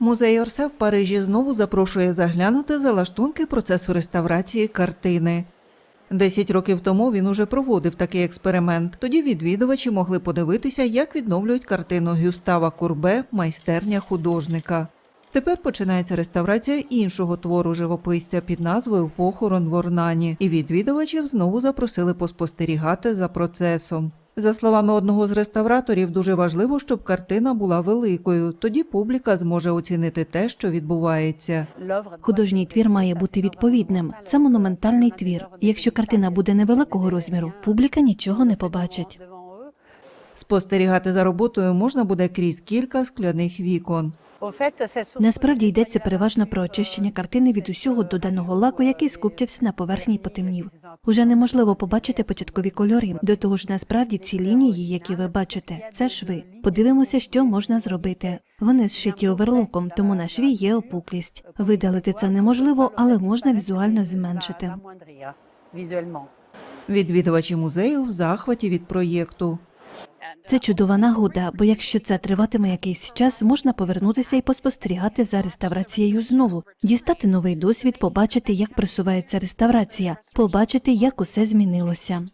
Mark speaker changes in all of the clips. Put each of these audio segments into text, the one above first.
Speaker 1: Музей Орсе в Парижі знову запрошує заглянути за лаштунки процесу реставрації картини. Десять років тому він уже проводив такий експеримент. Тоді відвідувачі могли подивитися, як відновлюють картину Гюстава Курбе майстерня художника. Тепер починається реставрація іншого твору живописця під назвою Похорон в Орнані, і відвідувачів знову запросили поспостерігати за процесом. За словами одного з реставраторів, дуже важливо, щоб картина була великою. Тоді публіка зможе оцінити те, що відбувається.
Speaker 2: Художній твір має бути відповідним. Це монументальний твір. Якщо картина буде невеликого розміру, публіка нічого не побачить.
Speaker 1: Спостерігати за роботою можна буде крізь кілька скляних вікон.
Speaker 2: Насправді йдеться переважно про очищення картини від усього доданого лаку, який скупчився на поверхні й потемнів. Уже неможливо побачити початкові кольори. До того ж, насправді ці лінії, які ви бачите, це шви. Подивимося, що можна зробити. Вони зшиті оверлоком, тому на шві є опуклість. Видалити це неможливо, але можна візуально зменшити.
Speaker 1: Відвідувачі музею в захваті від проєкту.
Speaker 2: Це чудова нагода, бо якщо це триватиме якийсь час, можна повернутися і поспостерігати за реставрацією знову, дістати новий досвід, побачити, як просувається реставрація, побачити, як усе змінилося.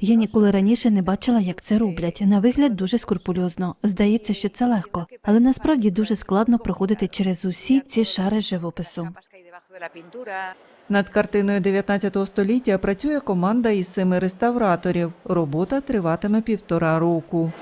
Speaker 2: Я ніколи раніше не бачила, як це роблять. На вигляд дуже скрупульозно. Здається, що це легко, але насправді дуже складно проходити через усі ці шари живопису.
Speaker 1: Над картиною 19 століття працює команда із семи реставраторів. Робота триватиме півтора року.